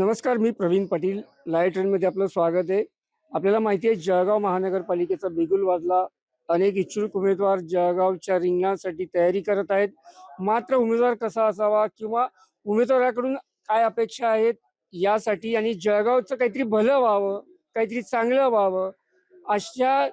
नमस्कार मी प्रवीण पाटील. लाईव्ह ट्रेनमध्ये आपलं स्वागत आहे. आपल्याला माहिती आहे जळगाव महानगरपालिकेचा बिगुल वाजला अनेक इच्छुक उमेदवार जळगावच्या रिंगणासाठी तयारी करत आहेत. मात्र उमेदवार कसा असावा किंवा उमेदवाराकडून काय अपेक्षा आहेत यासाठी आणि जळगावचं काहीतरी भलं व्हावं काहीतरी चांगलं व्हावं अशा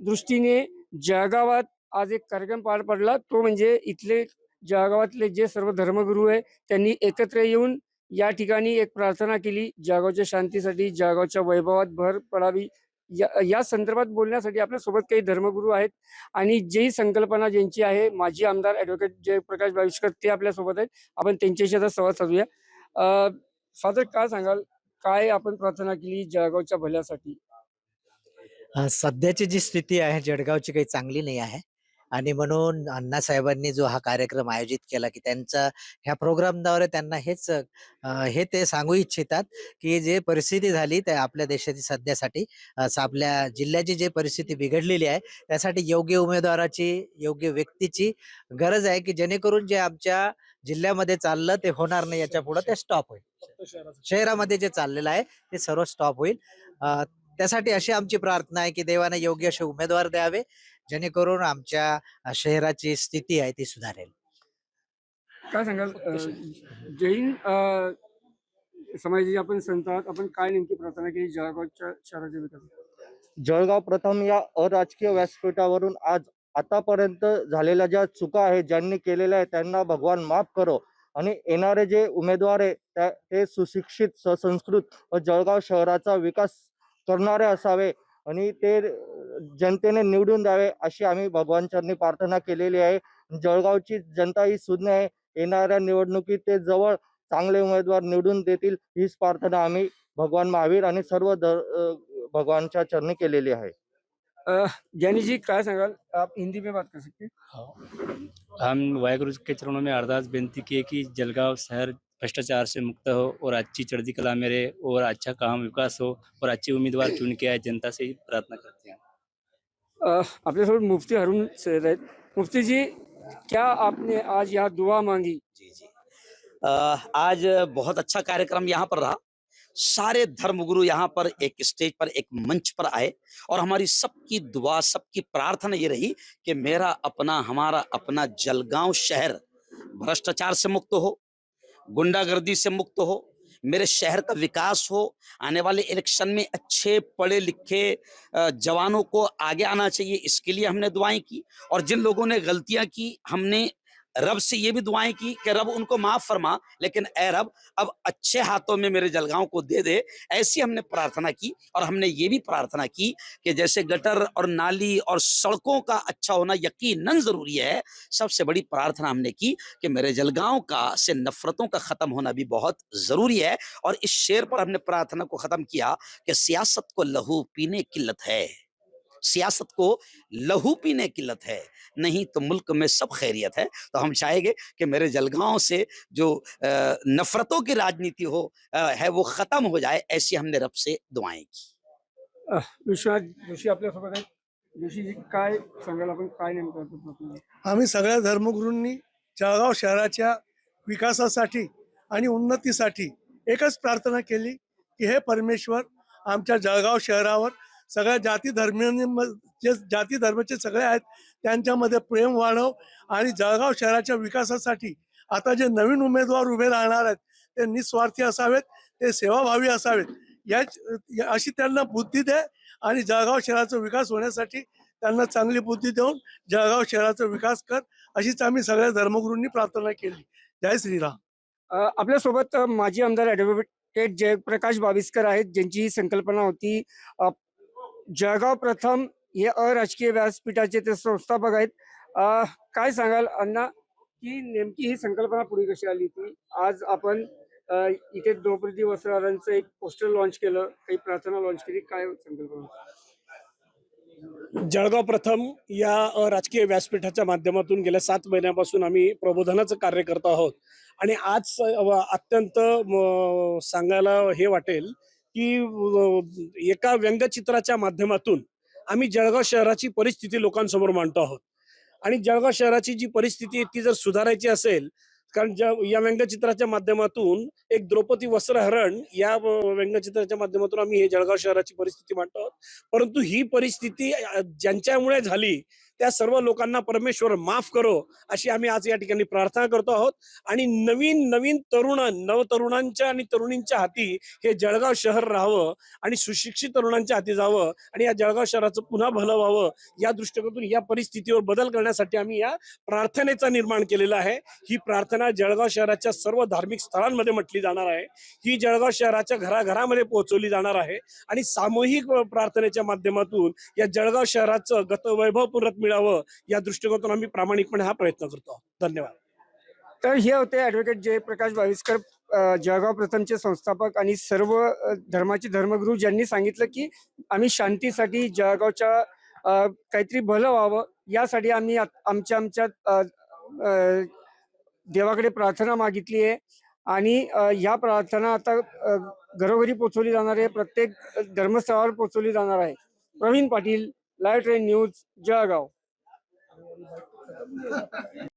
दृष्टीने जळगावात आज एक कार्यक्रम पार पडला. तो म्हणजे इथले जळगावातले जे सर्व धर्मगुरू आहे त्यांनी एकत्र येऊन या ठिकाणी एक प्रार्थना केली. जळगावच्या शांतीसाठी जळगावच्या वैभवात भर पडावी. या या संदर्भात बोलण्यासाठी आपल्यासोबत काही धर्मगुरू आहेत. आणि जी संकल्पना ज्यांची आहे माजी आमदार ऍडव्होकेट जयप्रकाश बाविष्कर ते आपल्यासोबत आहेत. आपण त्यांच्याशी आता संवाद साधूया. फादर काय सांगाल? काय आपण प्रार्थना केली जळगावच्या भल्यासाठी? सध्याची जी स्थिती आहे जळगावची काही चांगली नाही आहे. आणि म्हणून अण्णासाहेबांनी जो हा कार्यक्रम आयोजित केला की त्यांचा ह्या प्रोग्रामद्वारे त्यांना हेच हे ते सांगू इच्छितात की जे परिस्थिती झाली त्या आपल्या देशाची सध्यासाठी असं आपल्या जिल्ह्याची जी परिस्थिती बिघडलेली आहे त्यासाठी योग्य उमेदवाराची योग्य व्यक्तीची गरज आहे की जेणेकरून जे आमच्या जिल्ह्यामध्ये चाललं ते होणार नाही याच्यापुढे ते स्टॉप होईल. शहरामध्ये जे चाललेलं आहे ते सर्व स्टॉप होईल. त्यासाठी अशी आमची प्रार्थना आहे की देवाने योग्य असे उमेदवार द्यावे जेणेकरून आमच्या शहराची स्थिती आहे ती सुधारेल. काय सांगाल? जैन समाजाचे आपण संत आहात आपण काय नेमकी प्रार्थना केली जळगावच्या शहराच्या विकास जळगाव प्रथम या अराजकीय व्यासपीठावरून आज आतापर्यंत झालेल्या ज्या चुका आहेत ज्यांनी केलेल्या आहेत त्यांना भगवान माफ करो. आणि येणारे जे उमेदवार आहे त्या ते सुशिक्षित ससंस्कृत व जळगाव शहराचा विकास करणारे असावे आणि ते जनतेने निवडून द्यावे अशी आम्ही भगवानचरणी प्रार्थना केलेली आहे. जळगावची जनता ही सुज्ञ आहे. येणाऱ्या निवडणुकीत ते जवळ चांगले उमेदवार निवडून देतील हीच प्रार्थना आम्ही भगवान महावीर आणि सर्व भगवानच्या चरणी केलेली आहे. ज्ञानी जी काय सांगाल? आप हिंदी में बात कर सकते हैं? हम वाहेगुरु के चरणों में अरदास बेनती की कि जलगांव शहर भ्रष्टाचार से मुक्त हो और अच्छी चढ़ती कला में रहे और अच्छा काम विकास हो और अच्छे उम्मीदवार चुन के आए जनता से ही प्रार्थना करते हैं। आपल्यासोबत मुफ्ती सैयद आहेत मुफ्ती जी क्या आपने आज यहाँ दुआ मांगी? जी जी। आज बहुत अच्छा कार्यक्रम यहाँ पर रहा। सारे धर्मगुरु यहाँ पर एक स्टेज पर एक मंच पर आए और हमारी सबकी दुआ सबकी प्रार्थना ये रही कि मेरा अपना हमारा अपना जलगांव शहर भ्रष्टाचार से मुक्त हो गुंडागर्दी से मुक्त हो, मेरे शहर का विकास हो, आने वाले इलेक्शन में अच्छे, पढ़े, लिखे जवानों को आगे आना चाहिए, इसके लिए हमने दुआएँ की और जिन लोगों ने गलतियाँ की, हमने रब से ये भी दुआएँ की कि रब उनको माफ़ फरमा, लेकिन ए रब, अब अच्छे हाथों में मेरे जलगांव को दे दे। ऐसी हमने प्रार्थना की और हमने ये भी प्रार्थना की कि जैसे गटर और नाली और सड़कों का अच्छा होना यकीनन ज़रूरी है। सबसे बड़ी प्रार्थना हमने की कि मेरे जलगांव का से नफरतों का खत्म होना भी बहुत ज़रूरी है। और इस शेर पर हमने प्रार्थना को खत्म किया कि सियासत को लहू पीने किल्लत है। सियासत को लहू पीने की लत है नहीं तो मुल्क में सब खैरियत है। तो हम चाहेंगे कि मेरे जलगांव से जो नफरतों की राजनीति हो है वो खत्म हो जाए ऐसी हमने रब से दुआएँ की। विश्वनाथ जोशी आपल्यासोबत आहेत जोशीजी काय सांगाल आपण? काय नेमकं प्रार्थना? आम्ही सगळ्या धर्मगुरूंनी जळगाव शहराच्या विकासासाठी आणि उन्नतीसाठी एकच प्रार्थना केली की हे परमेश्वर आमच्या जळगाव शहरावर सगळ्या जाती धर्मियांनी जे जाती धर्माचे सगळे आहेत त्यांच्यामध्ये प्रेम वाढव आणि जळगाव शहराच्या विकासासाठी आता जे नवीन उमेदवार उभे राहणार आहेत ते निस्वार्थी असावेत ते सेवाभावी असावेत. याच या- अशी त्यांना बुद्धी दे आणि जळगाव शहराचा विकास होण्यासाठी त्यांना चांगली बुद्धी देऊन जळगाव शहराचा विकास कर अशीच आम्ही सगळ्या धर्मगुरूंनी प्रार्थना केली. जय श्रीराम. आपल्यासोबत माजी आमदार ऍडव्होकेट जयप्रकाश बाविस्कर आहेत ज्यांची ही संकल्पना होती जळगाव प्रथम हे अराजकीय व्यासपीठाचे ते संस्थापक आहेत. काय सांगाल अण्णा की नेमकी ही संकल्पना पुढे कशी आली होती? आज आपण इथे द्रौपदी वस्त्रारांचं एक पोस्टर लॉन्च केलं काही प्रार्थना लॉन्च केली काय संकल्पना जळगाव प्रथम या अ, राजकीय व्यासपीठाच्या माध्यमातून गेल्या सात महिन्यापासून आम्ही प्रबोधनाचं कार्य करत आहोत. आणि आज अत्यंत सांगायला हे वाटेल की एका व्यंगचित्राच्या माध्यमातून आम्ही जळगाव शहराची परिस्थिती लोकांसमोर मांडतो आहोत. आणि जळगाव शहराची जी परिस्थिती आहे ती जर सुधारायची असेल कारण ज्या या व्यंगचित्राच्या माध्यमातून एक द्रौपदी वस्त्रहरण या व्यंगचित्राच्या माध्यमातून आम्ही हे जळगाव शहराची परिस्थिती मांडतो आहोत. परंतु ही परिस्थिती ज्यांच्यामुळे झाली त्या सर्व लोकांना परमेश्वर माफ करो अशी आम्ही आज या ठिकाणी प्रार्थना करतो आहोत. आणि नवीन नवीन तरुण नवतरुणांच्या आणि तरुणींच्या हाती हे जळगाव शहर राहावं आणि सुशिक्षित तरुणांच्या हाती जावं आणि या जळगाव शहराचं पुन्हा भलं व्हावं या दृष्टिकोनातून या परिस्थितीवर बदल करण्यासाठी आम्ही या प्रार्थनेचा निर्माण केलेला आहे. ही प्रार्थना जळगाव शहराच्या सर्व धार्मिक स्थळांमध्ये म्हटली जाणार आहे. ही जळगाव शहराच्या घराघरामध्ये पोहोचवली जाणार आहे. आणि सामूहिक प्रार्थनेच्या माध्यमातून या जळगाव शहराचं गतवैभव परत मिळावं या दृष्टिकोनातून आम्ही प्रामाणिकपणे हा प्रयत्न करतो धन्यवाद. तर हे होते ॲडव्होकेट जयप्रकाश बाविस्कर जळगाव प्रथमचे संस्थापक आणि सर्व धर्माचे धर्मगुरू ज्यांनी सांगितलं की आम्ही शांतीसाठी जळगावच्या काहीतरी भलं व्हावं यासाठी आम्ही आमच्या आमच्या देवाकडे प्रार्थना मागितली आहे. आणि या प्रार्थना आता घरोघरी पोचवली जाणार आहे. प्रत्येक धर्मस्थळावर पोचवली जाणार आहे. Praveen Patil live train news Jalgaon